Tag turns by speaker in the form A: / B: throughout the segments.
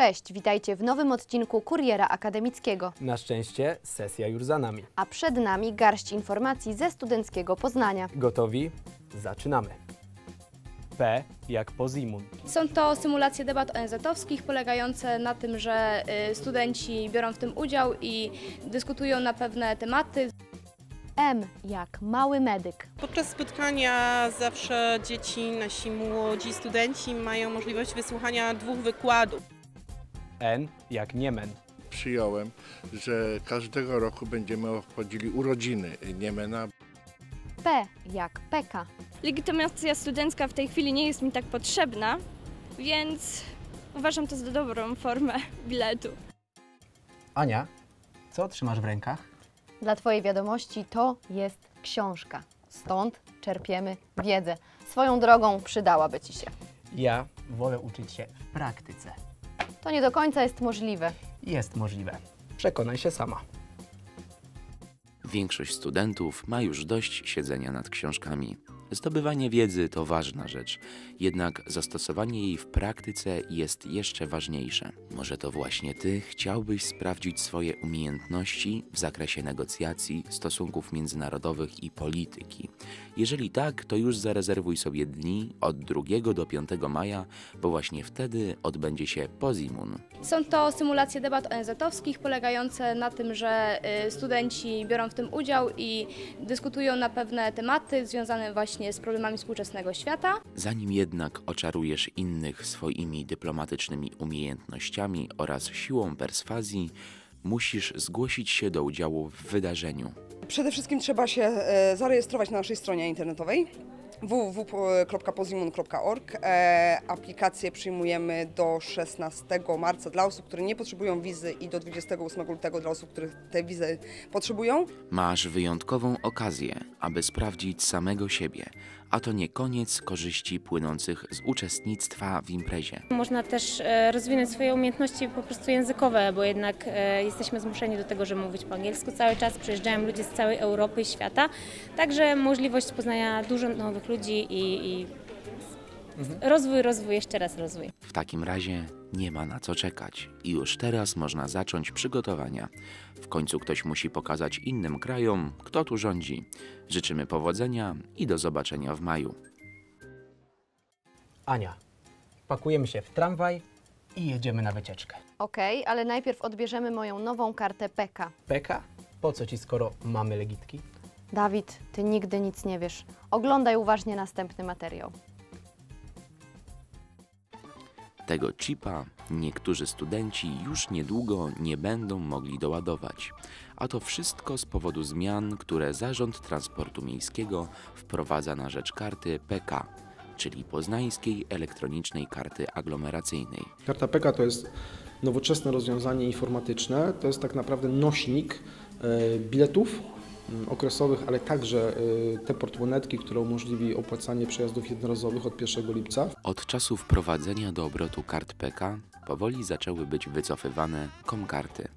A: Cześć, witajcie w nowym odcinku Kuriera Akademickiego.
B: Na szczęście sesja już za nami.
A: A przed nami garść informacji ze studenckiego Poznania.
B: Gotowi? Zaczynamy. P jak Pozimun.
C: Są to symulacje debat ONZ-owskich polegające na tym, że y, studenci biorą w tym udział i dyskutują na pewne tematy.
A: M jak mały medyk.
D: Podczas spotkania zawsze dzieci, nasi młodzi studenci mają możliwość wysłuchania dwóch wykładów.
B: N jak Niemen.
E: przyjąłem, że każdego roku będziemy obchodzili urodziny Niemena.
A: P jak Peka.
C: Legitymacja studencka w tej chwili nie jest mi tak potrzebna, więc uważam to za dobrą formę biletu.
B: Ania, co trzymasz w rękach?
A: Dla Twojej wiadomości to jest książka. Stąd czerpiemy wiedzę. Swoją drogą przydałaby Ci się.
B: Ja wolę uczyć się w praktyce.
A: To nie do końca jest możliwe.
B: Jest możliwe. Przekonaj się sama.
F: Większość studentów ma już dość siedzenia nad książkami. Zdobywanie wiedzy to ważna rzecz, jednak zastosowanie jej w praktyce jest jeszcze ważniejsze. Może to właśnie ty chciałbyś sprawdzić swoje umiejętności w zakresie negocjacji, stosunków międzynarodowych i polityki. Jeżeli tak, to już zarezerwuj sobie dni od 2 do 5 maja, bo właśnie wtedy odbędzie się Pozimun.
C: Są to symulacje debat ONZ-owskich polegające na tym, że y, studenci biorą w tym udział i dyskutują na pewne tematy związane właśnie z problemami współczesnego świata.
F: Zanim jednak oczarujesz innych swoimi dyplomatycznymi umiejętnościami oraz siłą perswazji, musisz zgłosić się do udziału w wydarzeniu.
G: Przede wszystkim trzeba się e, zarejestrować na naszej stronie internetowej www.pozimun.org. E, aplikację przyjmujemy do 16 marca dla osób, które nie potrzebują wizy i do 28 lutego dla osób, które te wizy potrzebują.
F: Masz wyjątkową okazję, aby sprawdzić samego siebie, a to nie koniec korzyści płynących z uczestnictwa w imprezie.
H: Można też e, rozwinąć swoje umiejętności po prostu językowe, bo jednak e, jesteśmy zmuszeni do tego, żeby mówić po angielsku cały czas. Przyjeżdżają ludzie z całej Europy i świata. Także możliwość poznania dużo nowych ludzi i, i rozwój, rozwój, jeszcze raz rozwój.
F: W takim razie nie ma na co czekać i już teraz można zacząć przygotowania. W końcu ktoś musi pokazać innym krajom, kto tu rządzi. Życzymy powodzenia i do zobaczenia w maju.
B: Ania, pakujemy się w tramwaj i jedziemy na wycieczkę.
A: Okej, ale najpierw odbierzemy moją nową kartę Peka.
B: Peka? Po co ci, skoro mamy legitki?
A: Dawid, Ty nigdy nic nie wiesz. Oglądaj uważnie następny materiał.
F: Tego chipa niektórzy studenci już niedługo nie będą mogli doładować. A to wszystko z powodu zmian, które Zarząd Transportu Miejskiego wprowadza na rzecz karty PK, czyli Poznańskiej Elektronicznej Karty Aglomeracyjnej.
I: Karta PK to jest nowoczesne rozwiązanie informatyczne. To jest tak naprawdę nośnik e, biletów okresowych, ale także e, te portmonetki, które umożliwi opłacanie przejazdów jednorazowych od 1 lipca.
F: Od czasu wprowadzenia do obrotu kart PK powoli zaczęły być wycofywane komkarty.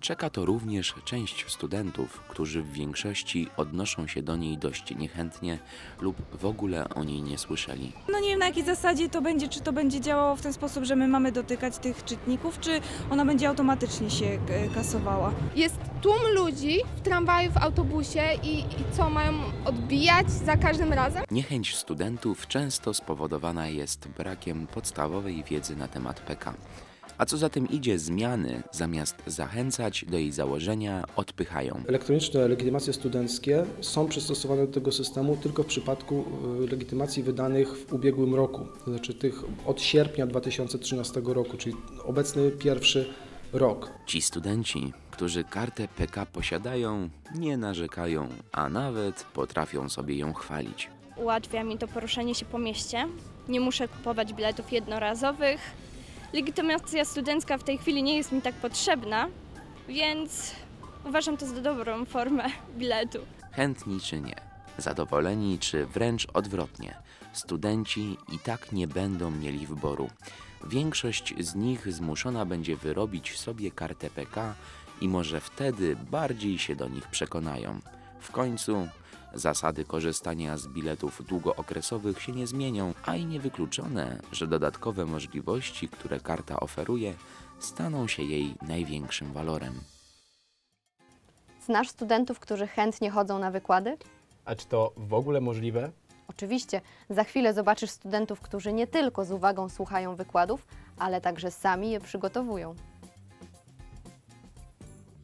F: Czeka to również część studentów, którzy w większości odnoszą się do niej dość niechętnie lub w ogóle o niej nie słyszeli.
J: No nie wiem na jakiej zasadzie to będzie, czy to będzie działało w ten sposób, że my mamy dotykać tych czytników, czy ona będzie automatycznie się e, kasowała.
K: Jest tłum ludzi w tramwaju, w autobusie i, i co mają odbijać za każdym razem?
F: Niechęć studentów często spowodowana jest brakiem podstawowej wiedzy na temat PK. A co za tym idzie, zmiany zamiast zachęcać do jej założenia, odpychają.
I: Elektroniczne legitymacje studenckie są przystosowane do tego systemu tylko w przypadku e, legitymacji wydanych w ubiegłym roku, to znaczy tych od sierpnia 2013 roku, czyli obecny pierwszy rok.
F: Ci studenci, którzy kartę PK posiadają, nie narzekają, a nawet potrafią sobie ją chwalić.
C: Ułatwia mi to poruszanie się po mieście. Nie muszę kupować biletów jednorazowych. Legitymacja studencka w tej chwili nie jest mi tak potrzebna, więc uważam to za dobrą formę biletu.
F: Chętni czy nie, zadowoleni czy wręcz odwrotnie, studenci i tak nie będą mieli wyboru. Większość z nich zmuszona będzie wyrobić sobie kartę PK i może wtedy bardziej się do nich przekonają. W końcu Zasady korzystania z biletów długookresowych się nie zmienią, a i niewykluczone, że dodatkowe możliwości, które karta oferuje, staną się jej największym walorem.
A: Znasz studentów, którzy chętnie chodzą na wykłady?
B: A czy to w ogóle możliwe?
A: Oczywiście, za chwilę zobaczysz studentów, którzy nie tylko z uwagą słuchają wykładów, ale także sami je przygotowują.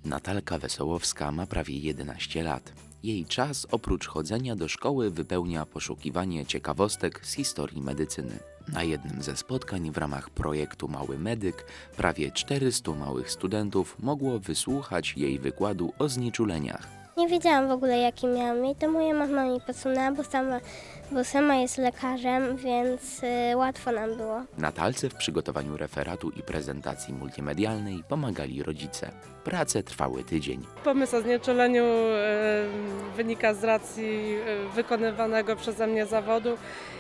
F: Natalka Wesołowska ma prawie 11 lat. Jej czas oprócz chodzenia do szkoły wypełnia poszukiwanie ciekawostek z historii medycyny. Na jednym ze spotkań w ramach projektu Mały Medyk prawie 400 małych studentów mogło wysłuchać jej wykładu o znieczuleniach.
L: Nie wiedziałam w ogóle jaki miałam i to moja mama mi podsunęła, bo sama, bo sama jest lekarzem, więc y, łatwo nam było.
F: Natalce w przygotowaniu referatu i prezentacji multimedialnej pomagali rodzice. Prace trwały tydzień.
M: Pomysł o znieczuleniu e, wynika z racji wykonywanego przeze mnie zawodu.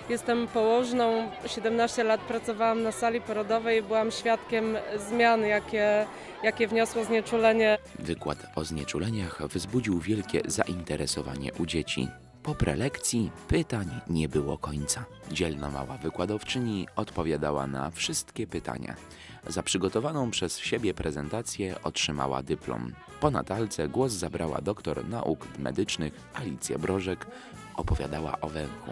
M: Jestem położną, 17 lat pracowałam na sali porodowej i byłam świadkiem zmian, jakie, jakie wniosło znieczulenie.
F: Wykład o znieczuleniach wzbudził wielkie zainteresowanie u dzieci. Po prelekcji pytań nie było końca. Dzielna mała wykładowczyni odpowiadała na wszystkie pytania. Za przygotowaną przez siebie prezentację otrzymała dyplom. Po Natalce głos zabrała doktor nauk medycznych Alicja Brożek. Opowiadała o węchu.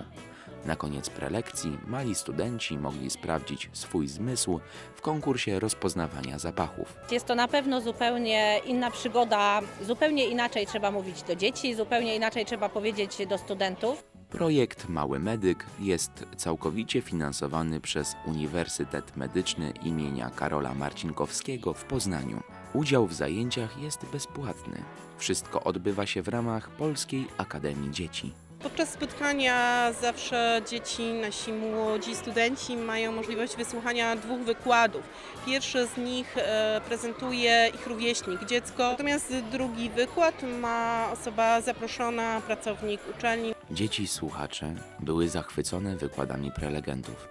F: Na koniec prelekcji mali studenci mogli sprawdzić swój zmysł w konkursie rozpoznawania zapachów.
N: Jest to na pewno zupełnie inna przygoda, zupełnie inaczej trzeba mówić do dzieci, zupełnie inaczej trzeba powiedzieć do studentów.
F: Projekt Mały Medyk jest całkowicie finansowany przez Uniwersytet Medyczny imienia Karola Marcinkowskiego w Poznaniu. Udział w zajęciach jest bezpłatny. Wszystko odbywa się w ramach Polskiej Akademii Dzieci.
D: Podczas spotkania zawsze dzieci, nasi młodzi studenci mają możliwość wysłuchania dwóch wykładów. Pierwszy z nich e, prezentuje ich rówieśnik, dziecko, natomiast drugi wykład ma osoba zaproszona, pracownik uczelni.
F: Dzieci słuchacze były zachwycone wykładami prelegentów.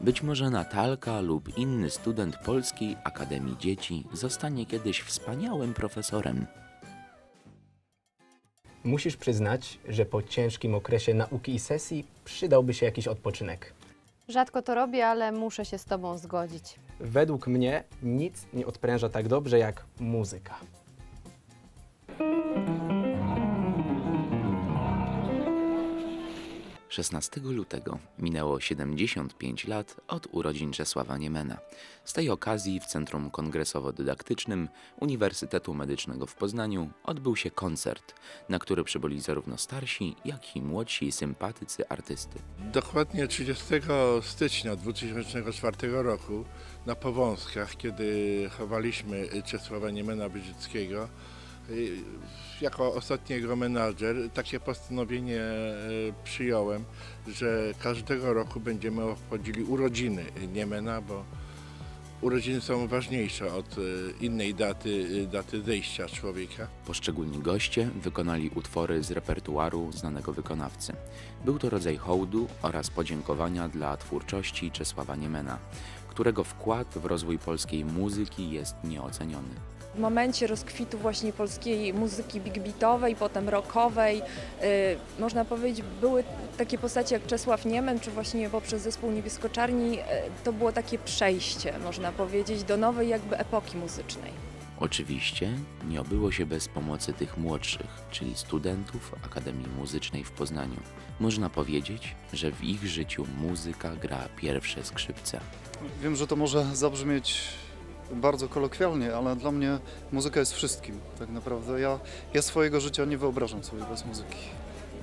F: Być może Natalka lub inny student Polskiej Akademii Dzieci zostanie kiedyś wspaniałym profesorem.
B: Musisz przyznać, że po ciężkim okresie nauki i sesji przydałby się jakiś odpoczynek.
A: Rzadko to robię, ale muszę się z Tobą zgodzić.
B: Według mnie nic nie odpręża tak dobrze jak muzyka.
F: Szesnastego lutego minęło 75 lat od urodzin Czesława Niemena. Z tej okazji w Centrum Kongresowo-Dydaktycznym Uniwersytetu Medycznego w Poznaniu odbył się koncert, na który przybyli zarówno starsi, jak i młodsi sympatycy artysty.
E: Dokładnie 30 stycznia 2004 roku na Powązkach, kiedy chowaliśmy Czesława Niemena Wyrzyckiego, y, jako ostatni jego menadżer takie postanowienie e, przyjąłem, że każdego roku będziemy obchodzili urodziny Niemena, bo urodziny są ważniejsze od e, innej daty, e, daty zejścia człowieka.
F: Poszczególni goście wykonali utwory z repertuaru znanego wykonawcy. Był to rodzaj hołdu oraz podziękowania dla twórczości Czesława Niemena, którego wkład w rozwój polskiej muzyki jest nieoceniony.
O: W momencie rozkwitu właśnie polskiej muzyki big beatowej, potem rockowej, yy, można powiedzieć, były takie postacie jak Czesław Niemen, czy właśnie poprzez zespół Niebieskoczarni, yy, to było takie przejście, można powiedzieć, do nowej jakby epoki muzycznej.
F: Oczywiście nie obyło się bez pomocy tych młodszych, czyli studentów Akademii Muzycznej w Poznaniu. Można powiedzieć, że w ich życiu muzyka gra pierwsze skrzypce.
P: Wiem, że to może zabrzmieć bardzo kolokwialnie, ale dla mnie muzyka jest wszystkim tak naprawdę. Ja, ja swojego życia nie wyobrażam sobie bez muzyki.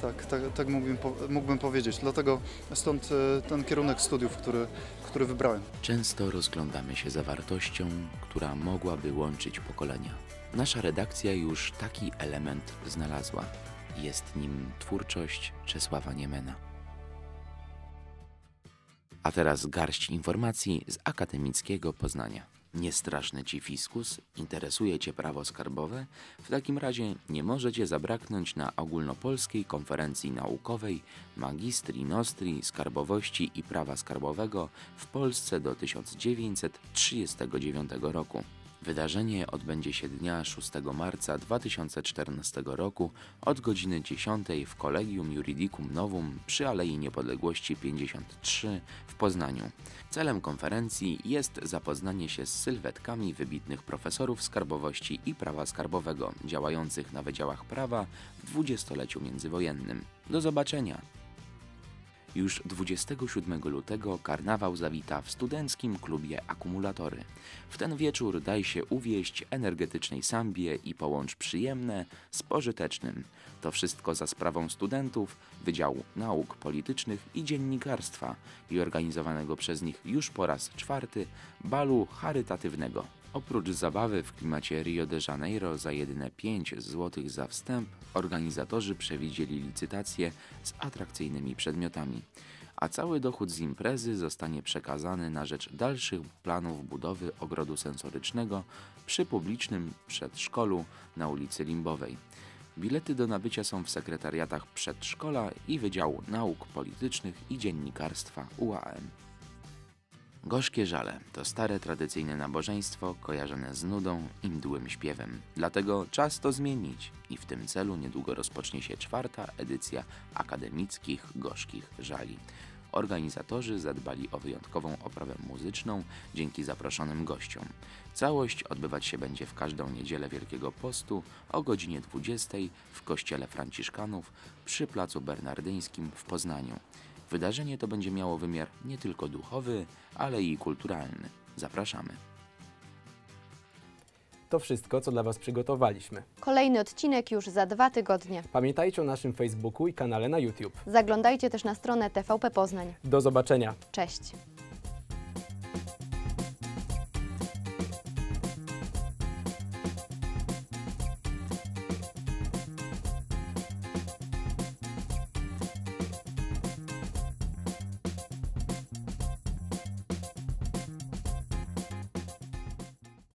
P: Tak, tak, tak mógłbym, mógłbym powiedzieć. Dlatego stąd e, ten kierunek studiów, który, który wybrałem.
F: Często rozglądamy się za wartością, która mogłaby łączyć pokolenia. Nasza redakcja już taki element znalazła. Jest nim twórczość Czesława Niemena. A teraz garść informacji z akademickiego Poznania. Niestraszny Ci fiskus? Interesuje Cię prawo skarbowe? W takim razie nie możecie zabraknąć na ogólnopolskiej konferencji naukowej Magistri Nostri Skarbowości i Prawa Skarbowego w Polsce do 1939 roku. Wydarzenie odbędzie się dnia 6 marca 2014 roku od godziny 10 w Collegium Juridicum Novum przy Alei Niepodległości 53 w Poznaniu. Celem konferencji jest zapoznanie się z sylwetkami wybitnych profesorów skarbowości i prawa skarbowego działających na wydziałach prawa w dwudziestoleciu międzywojennym. Do zobaczenia! Już 27 lutego karnawał zawita w studenckim klubie Akumulatory. W ten wieczór daj się uwieść energetycznej sambie i połącz przyjemne z pożytecznym. To wszystko za sprawą studentów Wydziału Nauk Politycznych i Dziennikarstwa i organizowanego przez nich już po raz czwarty balu charytatywnego. Oprócz zabawy w klimacie Rio de Janeiro za jedyne 5 zł za wstęp, organizatorzy przewidzieli licytację z atrakcyjnymi przedmiotami, a cały dochód z imprezy zostanie przekazany na rzecz dalszych planów budowy ogrodu sensorycznego przy publicznym przedszkolu na ulicy Limbowej. Bilety do nabycia są w sekretariatach przedszkola i Wydziału Nauk Politycznych i Dziennikarstwa UAM. Gorzkie żale to stare tradycyjne nabożeństwo kojarzone z nudą i mdłym śpiewem. Dlatego czas to zmienić i w tym celu niedługo rozpocznie się czwarta edycja akademickich gorzkich żali. Organizatorzy zadbali o wyjątkową oprawę muzyczną dzięki zaproszonym gościom. Całość odbywać się będzie w każdą niedzielę Wielkiego Postu o godzinie 20 w Kościele Franciszkanów przy Placu Bernardyńskim w Poznaniu. Wydarzenie to będzie miało wymiar nie tylko duchowy, ale i kulturalny. Zapraszamy.
B: To wszystko, co dla Was przygotowaliśmy.
A: Kolejny odcinek już za dwa tygodnie.
B: Pamiętajcie o naszym Facebooku i kanale na YouTube.
A: Zaglądajcie też na stronę TVP Poznań.
B: Do zobaczenia.
A: Cześć!